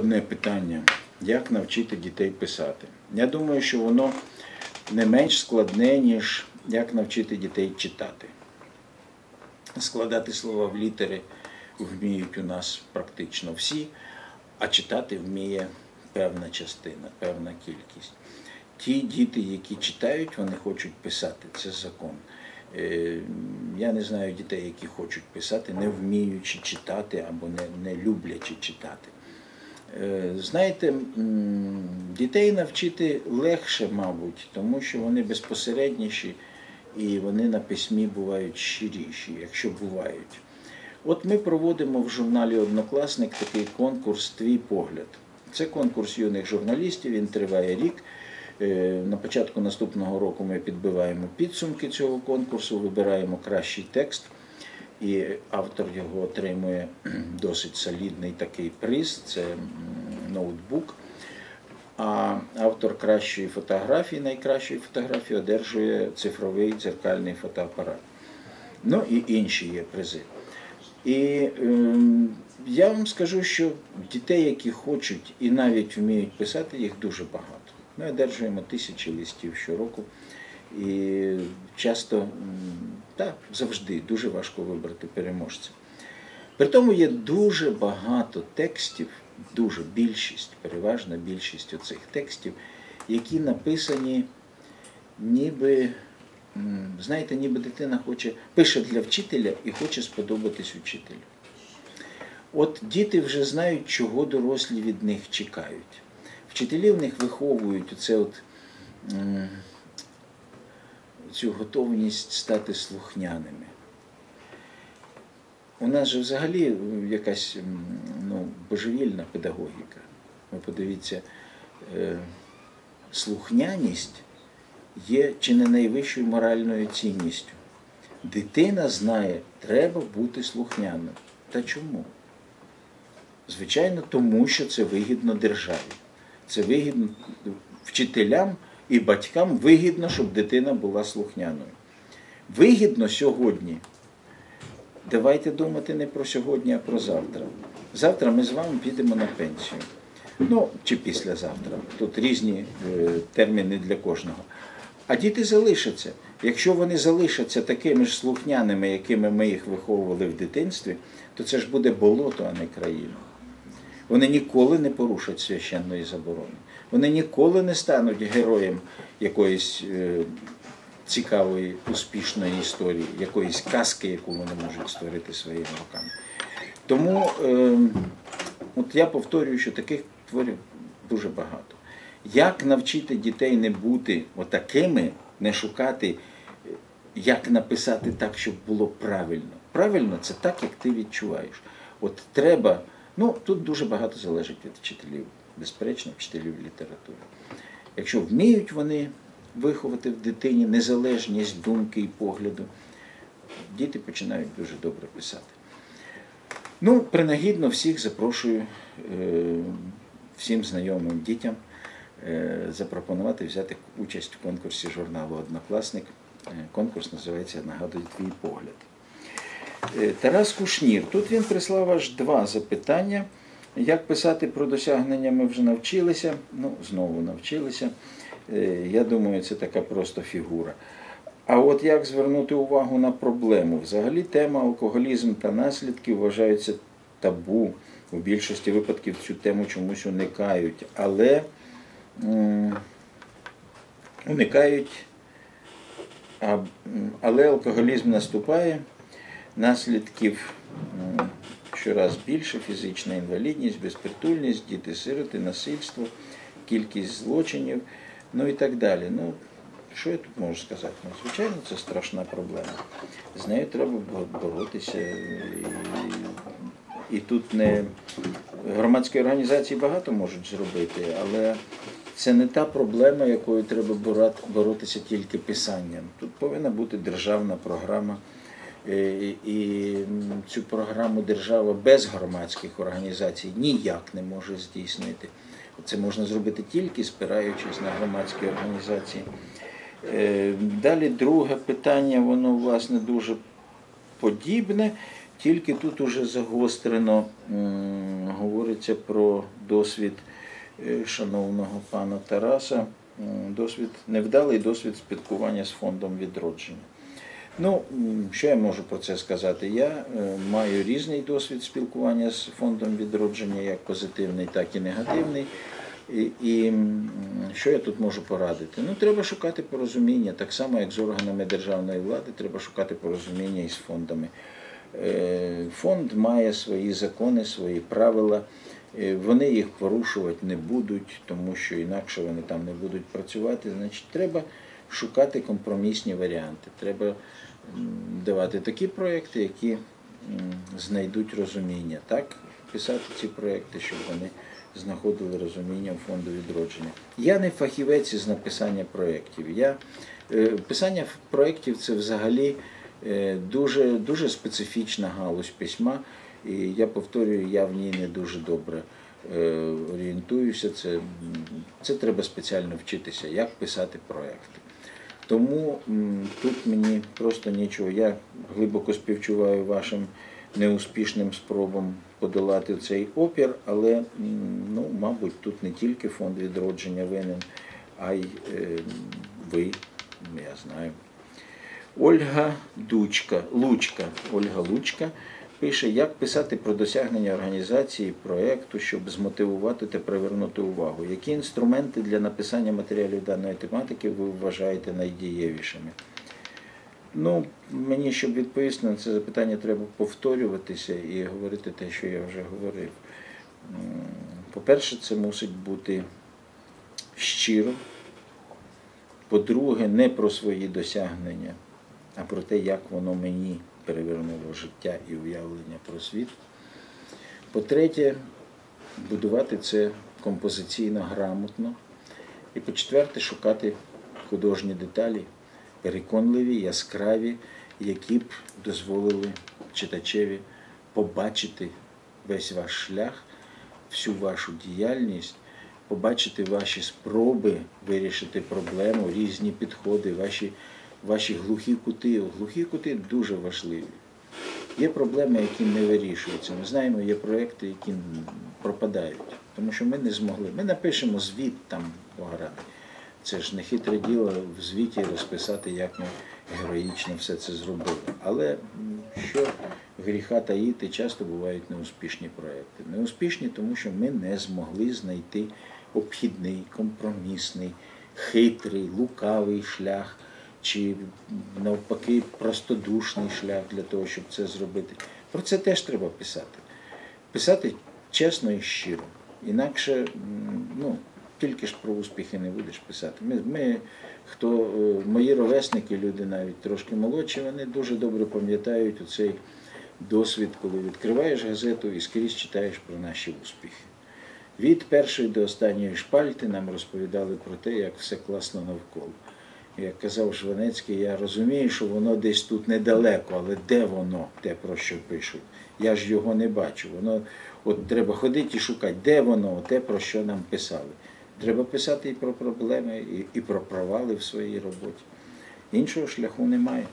Одне питання, як навчити дітей писати. Я думаю, що воно не менш складне, ніж як навчити дітей читати. Складати слова в літери вміють у нас практично всі, а читати вміє певна частина, певна кількість. Ті діти, які читають, вони хочуть писати. Це закон. Е, Я не знаю дітей, які хочуть писати, не вміючи читати або не, не люблячи читати. Е, Знаєте, дітей навчити легше, мабуть, тому що вони безпосередніші і вони на письмі бувають щиріші, якщо бувають. От ми проводимо в журналі Однокласник такий конкурс Твій погляд. Це конкурс юних журналістів, він триває рік. Е, На початку наступного року ми підбиваємо підсумки цього конкурсу, вибираємо кращий текст, і автор його отримує досить солідний такий приз це ноутбук. А автор кращої фотографії, найкращої фотографії, одержує цифровий дзеркальний фотоапарат. Ну і інші є призи. І ем, я вам скажу, що дітей, які хочуть і навіть вміють писати, їх дуже багато. Ми одержуємо тисячі листів щороку. І часто, так, завжди дуже важко вибрати переможця. При тому є дуже багато текстів, дуже більшість, переважна більшість оцих текстів, які написані ніби, знаєте, ніби дитина хоче, пише для вчителя і хоче сподобатись учителю. От діти вже знають, чого дорослі від них чекають. Вчителі в них виховують оце от, цю готовність стати слухняними. У нас же взагалі якась ну, божевільна педагогіка. Ви подивіться, е, слухняність є чи не найвищою моральною цінністю. Дитина знає, треба бути слухняним. Та чому? Звичайно, тому що це вигідно державі. Це вигідно вчителям і батькам вигідно, щоб дитина була слухняною. Вигідно сьогодні. Давайте думати не про сьогодні, а про завтра. Завтра ми з вами підемо на пенсію. Ну, чи післязавтра. Тут різні е, терміни для кожного. А діти залишаться. Якщо вони залишаться такими ж слухняними, якими ми їх виховували в дитинстві, то це ж буде болото, а не країна. Вони ніколи не порушать священної заборони. Вони ніколи не стануть героєм якоїсь е, цікавої, успішної історії, якоїсь казки, яку вони можуть створити своїми руками. Тому е, от я повторюю, що таких творів дуже багато. Як навчити дітей не бути отакими, не шукати, як написати так, щоб було правильно. Правильно це так, як ти відчуваєш. От треба, ну тут дуже багато залежить від вчителів, безперечно, вчителів літератури. Якщо вміють вони виховати в дитині незалежність думки і погляду, діти починають дуже добре писати. Ну, принагідно всіх запрошую е, всім знайомим дітям е, запропонувати взяти участь в конкурсі журналу Однокласник. Е, Конкурс називається Нагадую твій погляд. Е, Тарас Кушнір. Тут він прислав аж два запитання. Як писати про досягнення ми вже навчилися. Ну, знову навчилися. Е, Я думаю, це така просто фігура. А от як звернути увагу на проблему? Взагалі тема алкоголізм та наслідки вважаються табу. У більшості випадків цю тему чомусь уникають. Але уникають, але алкоголізм наступає, наслідків щораз більше, фізична інвалідність, безпритульність, діти-сироти, насильство, кількість злочинів, ну і так далі. Ну, що я тут можу сказати? Ну, звичайно, це страшна проблема. З нею треба боротися. І, і тут не громадські організації багато можуть зробити, але це не та проблема, якою треба боротися тільки писанням. Тут повинна бути державна програма. Е, І цю програму держава без громадських організацій ніяк не може здійснити. Це можна зробити тільки спираючись на громадські організації. Е, Далі друге питання, воно власне дуже подібне. Тільки тут уже загострено говориться про досвід е, шановного пана Тараса, досвід, невдалий досвід спілкування з фондом відродження. Ну, що я можу про це сказати? Я е, маю різний досвід спілкування з фондом відродження, як позитивний, так і негативний. І, і що я тут можу порадити? Ну, треба шукати порозуміння, так само, як з органами державної влади, треба шукати порозуміння із фондами. Е, Фонд має свої закони, свої правила. Е, Вони їх порушувати не будуть, тому що інакше вони там не будуть працювати. Значить, треба шукати компромісні варіанти. Треба давати такі проекти, які знайдуть розуміння. Так, писати ці проекти, щоб вони знаходили розуміння у фонду відродження. Я не фахівець із написання проєктів. Я, е, писання проєктів це взагалі е, дуже, дуже специфічна галузь письма. І я повторюю, я в ній не дуже добре е, орієнтуюся. Це, це треба спеціально вчитися, як писати проекти. Тому тут мені просто нічого. Я глибоко співчуваю вашим неуспішним спробам подолати цей опір, але ну, мабуть, тут не тільки фонд відродження винен, а й е, ви, я знаю. Ольга Дучка, Лучка, Ольга Лучка пише, як писати про досягнення організації проєкту, щоб змотивувати та привернути увагу. Які інструменти для написання матеріалів даної тематики ви вважаєте найдієвішими? Ну, мені, щоб відповісти на це запитання, треба повторюватися і говорити те, що я вже говорив. По-перше, це мусить бути щиро. По-друге, не про свої досягнення, а про те, як воно мені перевернуло життя і уявлення про світ. По-третє, будувати це композиційно грамотно. І по-четверте, шукати художні деталі, переконливі, яскраві, які б дозволили читачеві побачити весь ваш шлях, всю вашу діяльність, побачити ваші спроби вирішити проблему, різні підходи, ваші, ваші глухі кути. Глухі кути дуже важливі. Є проблеми, які не вирішуються. Ми знаємо, є проекти, які пропадають, тому що ми не змогли. Ми напишемо звіт там пограти. Це ж не хитре діло в звіті розписати, як ми героїчно все це зробили. Але що гріха таїти, часто бувають неуспішні проекти. Неуспішні, тому що ми не змогли знайти обхідний, компромісний, хитрий, лукавий шлях, чи навпаки простодушний шлях для того, щоб це зробити. Про це теж треба писати. Писати чесно і щиро. Інакше, ну, тільки ж про успіхи не будеш писати. Ми, ми хто, е, мої ровесники, люди навіть трошки молодші, вони дуже добре пам'ятають оцей досвід, коли відкриваєш газету і скрізь читаєш про наші успіхи. Від першої до останньої шпальти нам розповідали про те, як все класно навколо. Як казав Жванецький, я розумію, що воно десь тут недалеко, але де воно, те, про що пишуть? Я ж його не бачу. Воно от треба ходити і шукати, де воно, те, про що нам писали. Треба писати і про проблеми, і, і про провали в своїй роботі. Іншого шляху немає.